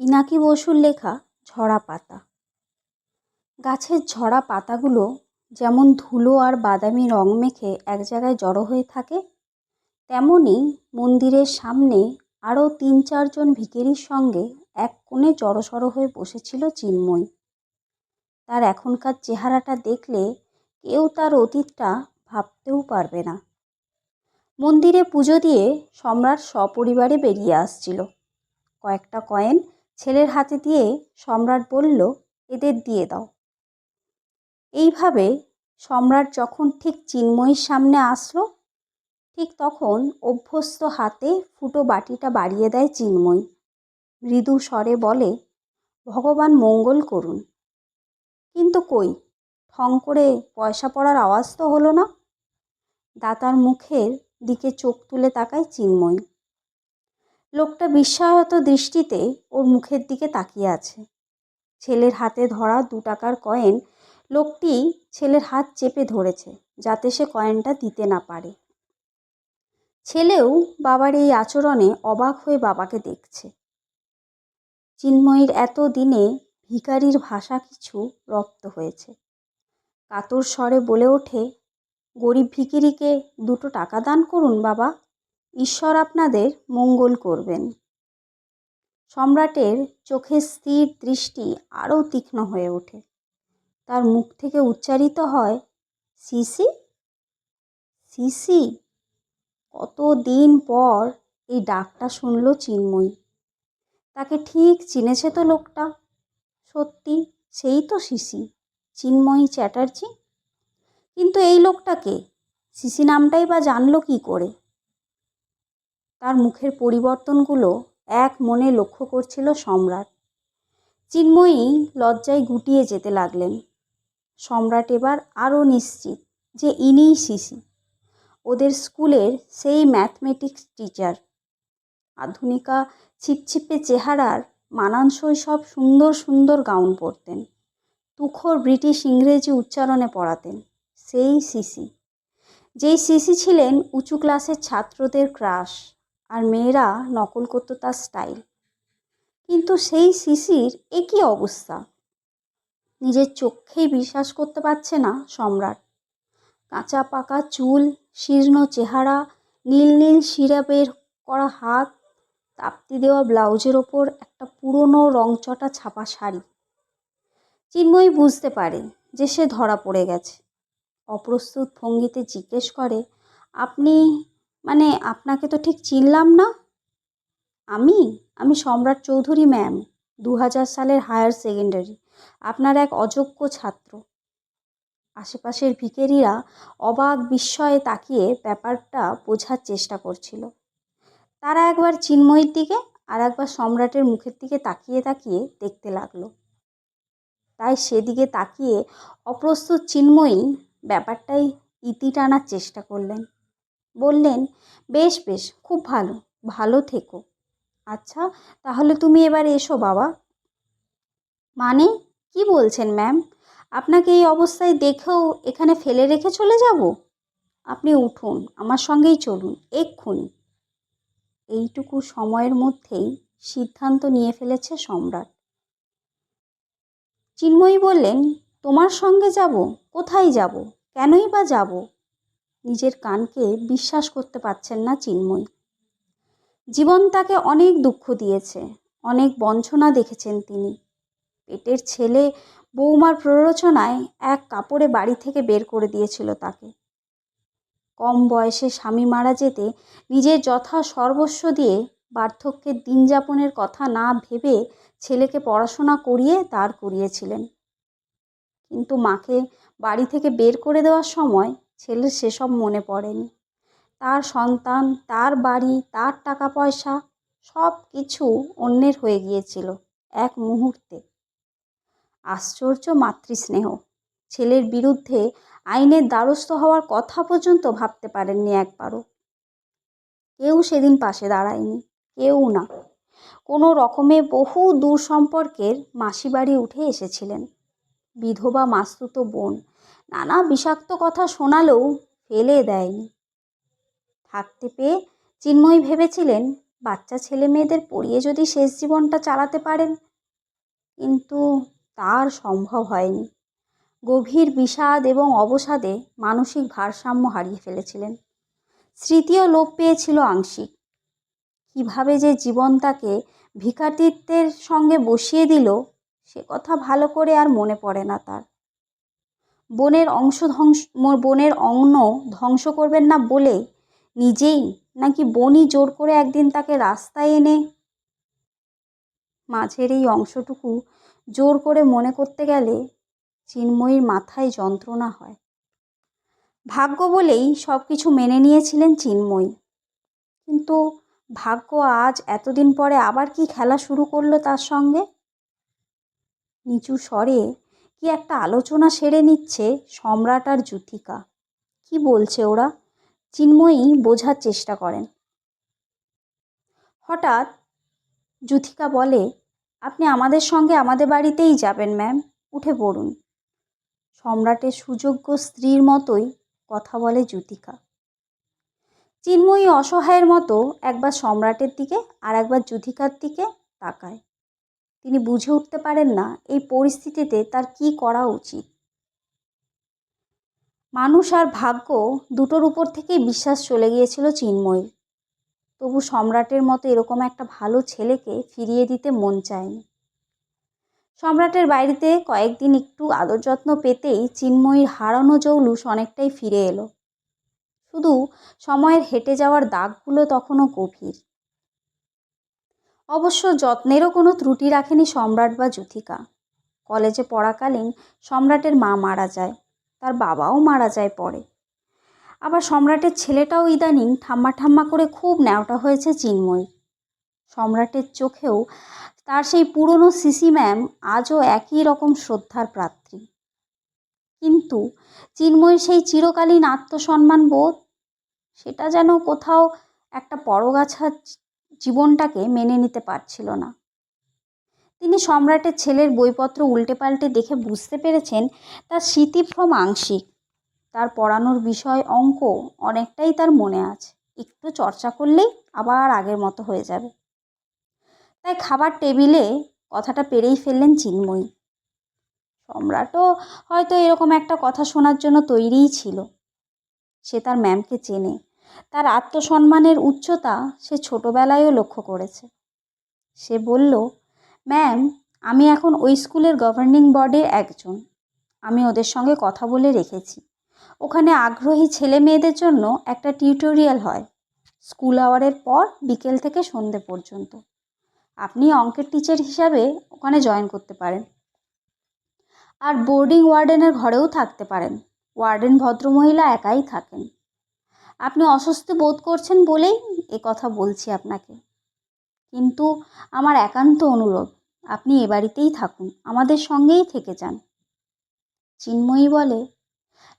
পিনাকি বসুর লেখা ঝরা পাতা। গাছের ঝরা পাতাগুলো যেমন ধুলো আর বাদামি রং মেখে এক জায়গায় জড়ো হয়ে থাকে তেমনই মন্দিরের সামনে আরও তিন চারজন ভিখিরির সঙ্গে এক কোণে জড়সড় হয়ে বসেছিল চিন্ময়ী। তার এখনকার চেহারাটা দেখলে কেউ তার অতীতটা ভাবতেও পারবে না। মন্দিরে পুজো দিয়ে সম্রাট সপরিবারে বেরিয়ে আসছিল। কয়েকটা কয়েন ছেলের হাতে দিয়ে সম্রাট বলল, এদের দিয়ে দাও। এইভাবে সম্রাট যখন ঠিক চিন্ময়ীর সামনে আসলো, ঠিক তখন অভ্যস্ত হাতে ফুটো বাটিটা বাড়িয়ে দেয় চিন্ময়ী। মৃদু স্বরে বলে, ভগবান মঙ্গল করুন। কিন্তু কই, ঠং করে পয়সা পড়ার আওয়াজ তো হলো না। দাতার মুখের দিকে চোখ তুলে তাকায় চিন্ময়ী। লোকটা বিস্ময়ত দৃষ্টিতে ওর মুখের দিকে তাকিয়ে আছে। ছেলের হাতে ধরা দু টাকার কয়েন লোকটি ছেলের হাত চেপে ধরেছে, যাতে সে কয়েনটা দিতে না পারে। ছেলেও বাবার এই আচরণে অবাক হয়ে বাবাকে দেখছে। চিন্ময়ীর এত দিনে ভিখারির ভাষা কিছু রপ্ত হয়েছে। কাতর স্বরে বলে ওঠে, গরিব ভিখিরিকে দুটো টাকা দান করুন বাবা। ঈশ্বর আপনাদের মঙ্গল করবেন। সম্রাটের চোখে স্থির দৃষ্টি আরও তীক্ষ্ণ হয়ে ওঠে। তার মুখ থেকে উচ্চারিত হয়, সিসি? সিসি? কত দিন পর এই ডাকটা শুনল চিন্ময়ী। তাকে ঠিক চিনেছে তো লোকটা। সত্যি, সেই তো সিসি, চিন্ময়ী চ্যাটার্জি। কিন্তু এই লোকটাকে সিসি নামটাই বা জানলো কী করে? তার মুখের পরিবর্তনগুলো এক মনে লক্ষ্য করছিল সম্রাট। চিন্ময়ী লজ্জায় গুটিয়ে যেতে লাগলেন। সম্রাট এবার আরও নিশ্চিত যে ইনিই সিসি ওদের স্কুলের সেই ম্যাথমেটিক্স টিচার। আধুনিকা ছিপছিপে চেহারার মানানসই সব সুন্দর সুন্দর গাউন পরতেন, তুখোর ব্রিটিশ ইংরেজি উচ্চারণে পড়াতেন, সেই সিসি যেই সিসি ছিলেন উঁচু ক্লাসের ছাত্রদের ক্রাশ। আর মেয়েরা নকল করতো তার স্টাইল কিন্তু সেই শিশির একই অবস্থা। নিজের চোখেই বিশ্বাস করতে পারছে না সম্রাট। কাঁচা পাকা চুল, শীর্ণ চেহারা, নীল নীল শিরা বের করা হাত, তাপ্তি দেওয়া ব্লাউজের ওপর একটা পুরনো রংচটা ছাপা শাড়ি। চিন্ময়ী বুঝতে পারে যে সে ধরা পড়ে গেছে। অপ্রস্তুত ভঙ্গিতে জিজ্ঞেস করে, আপনি মানে আপনাকে তো ঠিক চিনলাম না। আমি? আমি সম্রাট চৌধুরী ম্যাম দু হাজার সালের হায়ার সেকেন্ডারি আপনার এক অযোগ্য ছাত্র। আশেপাশের ভিকেরিরা অবাক বিস্ময়ে তাকিয়ে ব্যাপারটা বোঝার চেষ্টা করছিল। তারা একবার চিন্ময়ের দিকে আর একবার সম্রাটের মুখের দিকে তাকিয়ে তাকিয়ে দেখতে লাগল। তাই সেদিকে তাকিয়ে অপ্রস্তুত চিন্ময়ী ব্যাপারটাই ইতি টানার চেষ্টা করলেন। বললেন, বেশ বেশ, খুব ভালো ভালো থেকো। আচ্ছা তাহলে তুমি এবার এসো বাবা। মানে? কি বলছেন ম্যাম? আপনাকে এই অবস্থায় দেখেও এখানে ফেলে রেখে চলে যাব? আপনি উঠুন, আমার সঙ্গেই চলুন, এক্ষুনি। এইটুকু সময়ের মধ্যেই সিদ্ধান্ত নিয়ে ফেলেছে সম্রাট। চিন্ময়ী বললেন, তোমার সঙ্গে যাব? কোথায় যাব? কেনই বা যাব? নিজের কানকে বিশ্বাস করতে পারছেন না চিন্ময়ী। জীবন তাকে অনেক দুঃখ দিয়েছে, অনেক বঞ্চনা দেখেছেন তিনি। পেটের ছেলে বৌমার প্ররোচনায় এক কাপড়ে বাড়ি থেকে বের করে দিয়েছিল তাকে। কম বয়সে স্বামী মারা যেতে নিজের যথা সর্বস্ব দিয়ে বার্ধক্যের দিন যাপনের কথা না ভেবে ছেলেকে পড়াশোনা করিয়ে দাঁড় করিয়েছিলেন। কিন্তু মাকে বাড়ি থেকে বের করে দেওয়ার সময় ছেলের সেসব মনে পড়েনি। তার সন্তান, তার বাড়ি, তার টাকা পয়সা সব কিছু অন্যের হয়ে গিয়েছিল এক মুহূর্তে। আশ্চর্য মাতৃস্নেহ। ছেলের বিরুদ্ধে আইনের দ্বারস্থ হওয়ার কথা পর্যন্ত ভাবতে পারেননি একবারও। কেউ সেদিন পাশে দাঁড়ায়নি, কেউ না। কোনো রকমে বহু দূর সম্পর্কের মাসি বাড়ি উঠে এসেছিলেন। বিধবা মাস্তুতো বোন নানা বিষাক্ত কথা শোনালেও ফেলে দেয়নি। থাকতে পেয়ে চিন্ময়ী ভেবেছিলেন, বাচ্চা ছেলে মেয়েদের পড়িয়ে যদি শেষ জীবনটা চালাতে পারেন, কিন্তু তার সম্ভব হয়নি। গভীর বিষাদ এবং অবসাদে মানসিক ভারসাম্য হারিয়ে ফেলেছিলেন। স্মৃতিও লোপ পেয়েছিল আংশিক। কীভাবে যে জীবন তাকে ভিখারিত্বের সঙ্গে বসিয়ে দিল, সে কথা ভালো করে আর মনে পড়ে না তার। বনের অংশ ধ্বংস বনের অন্ন ধ্বংস করবেন না বলে নিজেই নাকি বনই জোর করে একদিন তাকে রাস্তায় এনে মাঝের এই অংশটুকু জোর করে মনে করতে গেলে চিন্ময়ীর মাথায় যন্ত্রণা হয়। ভাগ্য বলেই সব কিছু মেনে নিয়েছিলেন চিন্ময়ী। কিন্তু ভাগ্য আজ এতদিন পরে আবার কি খেলা শুরু করল তার সঙ্গে? নিচু স্বরে কি একটা আলোচনা সেরে নিচ্ছে সম্রাট আর যুথিকা কি বলছে ওরা? চিন্ময়ী বোঝার চেষ্টা করেন। হঠাৎ যুথিকা বলে, আপনি আমাদের সঙ্গে আমাদের বাড়িতেই যাবেন, ম্যাম। উঠে পড়ুন। সম্রাটের সুযোগ্য স্ত্রীর মতোই কথা বলে যুতিকা চিন্ময়ী অসহায়ের মতো একবার সম্রাটের দিকে আর একবার যুথিকার দিকে তাকায়। তিনি বুঝে উঠতে পারেন না এই পরিস্থিতিতে তার কি করা উচিত। মানুষ আর ভাগ্য দুটোর উপর থেকেই বিশ্বাস চলে গিয়েছিল চিন্ময়ী তবু সম্রাটের মতো এরকম একটা ভালো ছেলেকে ফিরিয়ে দিতে মন চায়নি। সম্রাটের বাড়িতে কয়েকদিন একটু আদর যত্ন পেতেই চিন্ময়ীর হারানো জৌলুস অনেকটাই ফিরে এলো। শুধু সময়ের হেঁটে যাওয়ার দাগগুলো তখনও গভীর। অবশ্য যত্নেরও কোনো ত্রুটি রাখেনি সম্রাট বা যুথিকা। কলেজে পড়াকালীন সম্রাটের মা মারা যায়, তার বাবাও মারা যায় পরে। আবার সম্রাটের ছেলেটাও ইদানিং ঠাম্মা ঠাম্মা করে খুব ন্যাওটা হয়েছে চিন্ময়ী সম্রাটের চোখেও তার সেই পুরনো সিসি ম্যাম আজও একই রকম শ্রদ্ধার প্রার্থী। কিন্তু চিন্ময়ীর সেই চিরকালীন আত্মসম্মান বোধ, সেটা যেন কোথাও একটা পরগাছার জীবনটাকে মেনে নিতে পারছিল না। তিনি সম্রাটের ছেলের বইপত্র উল্টে পাল্টে দেখে বুঝতে পেরেছেন, তার স্মৃতিভ্রম আংশিক। তার পড়ানোর বিষয়, অঙ্ক অনেকটাই তার মনে আছে। একটু চর্চা করলেই আবার আগের মতো হয়ে যাবে। তাই খাবার টেবিলে কথাটা পেরেই ফেললেন চিন্ময়ী। সম্রাটও হয়তো এরকম একটা কথা শোনার জন্য তৈরিই ছিল। সে তার ম্যামকে চেনে। তার আত্মসম্মানের উচ্চতা সে ছোটোবেলায়ও লক্ষ্য করেছে। সে বলল, ম্যাম, আমি এখন ওই স্কুলের গভর্নিং বডির একজন। আমি ওদের সঙ্গে কথা বলে রেখেছি। ওখানে আগ্রহী ছেলে মেয়েদের জন্য একটা টিউটোরিয়াল হয়, স্কুল আওয়ারের পর বিকেল থেকে সন্ধে পর্যন্ত। আপনি অঙ্কের টিচার হিসাবে ওখানে জয়েন করতে পারেন। আর বোর্ডিং ওয়ার্ডেনের ঘরেও থাকতে পারেন। ওয়ার্ডেন ভদ্রমহিলা একাই থাকেন। আপনি অস্বস্তি বোধ করছেন বলেই এ কথা বলছি আপনাকে। কিন্তু আমার একান্ত অনুরোধ, আপনি এ বাড়িতেই থাকুন, আমাদের সঙ্গেই থেকে যান। চিন্ময়ী বলে,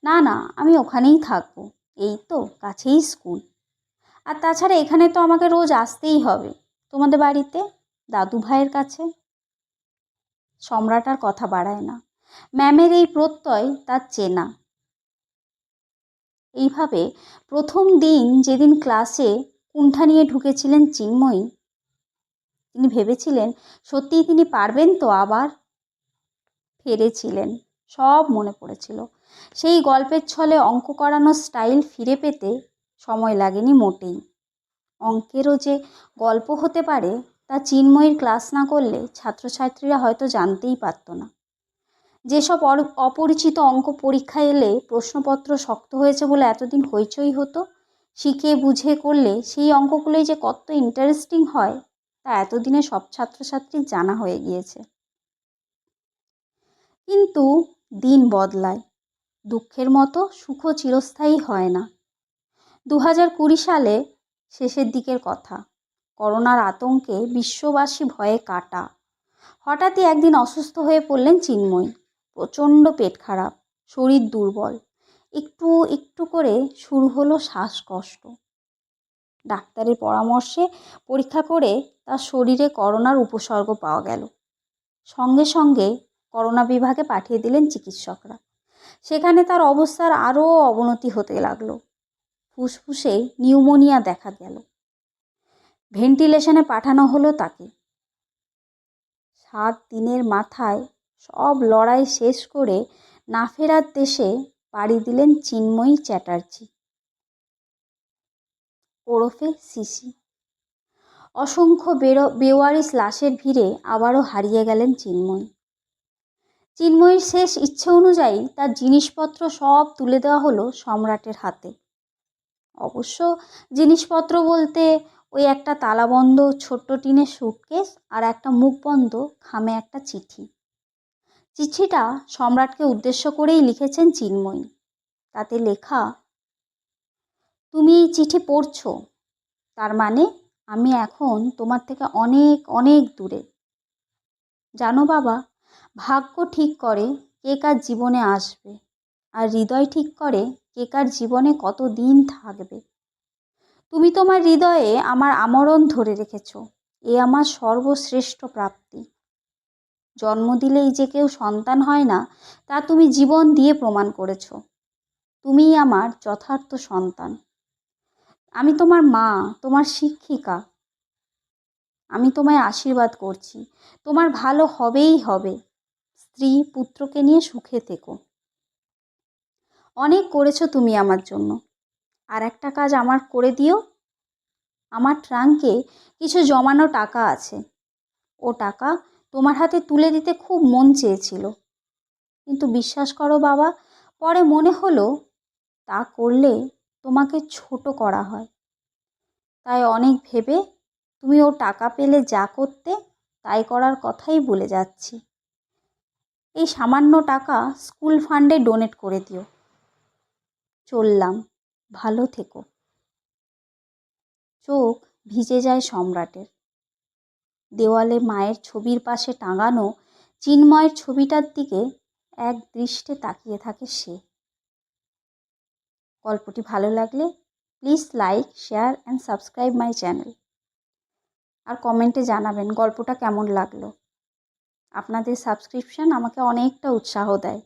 না না, আমি ওখানেই থাকব। এই তো, কাছেই স্কুল। আর তাছাড়া এখানে তো আমাকে রোজ আসতেই হবে। তোমাদের বাড়িতে? দাদু ভাইয়ের কাছে? সম্রাট আর কথা বাড়ায় না। ম্যামের এই প্রত্যয় তার চেনা। এইভাবে প্রথম দিন যেদিন ক্লাসে কুণ্ঠা নিয়ে ঢুকেছিলেন চিন্ময়ী, তিনি ভেবেছিলেন, সত্যিই তিনি পারবেন তো আবার? ফেরেছিলেন, সব মনে পড়েছিল। সেই গল্পের ছলে অঙ্ক করানোর স্টাইল ফিরে পেতে সময় লাগেনি মোটেই। অঙ্কেরও যে গল্প হতে পারে, তা চিন্ময়ীর ক্লাস না করলে ছাত্রছাত্রীরা হয়তো জানতেই পারতো না। যেসব অপরিচিত অঙ্ক পরীক্ষায় এলে প্রশ্নপত্র শক্ত হয়েছে বলে এতদিন হইচই হতো, শিখে বুঝে করলে সেই অঙ্কগুলোই যে কত ইন্টারেস্টিং হয়, তা এতদিনে সব ছাত্রছাত্রীর জানা হয়ে গিয়েছে। কিন্তু দিন বদলায়, দুঃখের মতো সুখ চিরস্থায়ী হয় না। দু হাজার কুড়ি সালে শেষের দিকের কথা, করোনার আতঙ্কে বিশ্ববাসী ভয়ে কাটা, হঠাৎই একদিন অসুস্থ হয়ে পড়লেন চিন্ময়ী। প্রচণ্ড পেট খারাপ, শরীর দুর্বল। একটু একটু করে শুরু হলো শ্বাসকষ্ট। ডাক্তারের পরামর্শে পরীক্ষা করে তার শরীরে করোনার উপসর্গ পাওয়া গেল। সঙ্গে সঙ্গে করোনা বিভাগে পাঠিয়ে দিলেন চিকিৎসকরা। সেখানে তার অবস্থার আরও অবনতি হতে লাগল। ফুসফুসে নিউমোনিয়া দেখা গেল। ভেন্টিলেশনে পাঠানো হলো তাকে। সাত দিনের মাথায় সব লড়াই শেষ করে না ফেরার দেশে পাড়ি দিলেন চিন্ময়ী চ্যাটার্জি। ওরফে সিসি অসংখ্য বেরো, বেওয়ারিশ লাশের ভিড়ে আবারও হারিয়ে গেলেন চিন্ময়ী। চিন্ময়ীর শেষ ইচ্ছে অনুযায়ী তার জিনিসপত্র সব তুলে দেওয়া হলো সম্রাটের হাতে। অবশ্য জিনিসপত্র বলতে ওই একটা তালাবন্ধ, ছোট্ট টিনের সুটকেস আর একটা মুখবন্ধ, খামে একটা চিঠি। চিঠিটা সম্রাটকে উদ্দেশ্য করেই লিখেছেন চিন্ময়ী। তাতে লেখা, তুমি এই চিঠি পড়ছো। তার মানে আমি এখন তোমার থেকে অনেক অনেক দূরে। জানো বাবা, ভাগ্য ঠিক করে কে কার জীবনে আসবে আর হৃদয় ঠিক করে কে কার জীবনে কত দিন থাকবে। তুমি তোমার হৃদয়ে আমার আমরণ ধরে রেখেছ। এ আমার সর্বশ্রেষ্ঠ প্রাপ্তি। জন্ম দিলেই যে কেউ সন্তান হয় না, তা তুমি জীবন দিয়ে প্রমাণ করেছ। তুমিই আমার যথার্থ সন্তান। আমি তোমার মা, তোমার শিক্ষিকা। আমি তোমায় আশীর্বাদ করছি। তোমার ভালো হবেই হবে। স্ত্রী, পুত্রকে নিয়ে সুখে থেকো। অনেক করেছ তুমি আমার জন্য। আর একটা কাজ আমার করে দিও। আমার ট্রাঙ্কে কিছু জমানো টাকা আছে। ও টাকা তোমার হাতে তুলে দিতে খুব মন চেয়েছিল। কিন্তু বিশ্বাস করো বাবা, পরে মনে হলো তা করলে তোমাকে ছোট করা হয়। তাই অনেক ভেবে তুমি ও টাকা পেলে যা করতে, তাই করার কথাই বলে যাচ্ছি। এই সামান্য টাকা স্কুল ফান্ডে ডোনেট করে দিও। চললাম, ভালো থেকো। চোখ ভিজে যায় সম্রাটের। দেওয়ালে মায়ের ছবির পাশে টাঙানো চিন্ময়ের ছবিটার দিকে এক দৃষ্টে তাকিয়ে থাকে সে। গল্পটি ভালো লাগলে please like, share and subscribe my channel. আর কমেন্টে জানাবেন গল্পটা কেমন লাগল। আপনাদের সাবস্ক্রিপশান আমাকে অনেকটা উৎসাহ দেয়।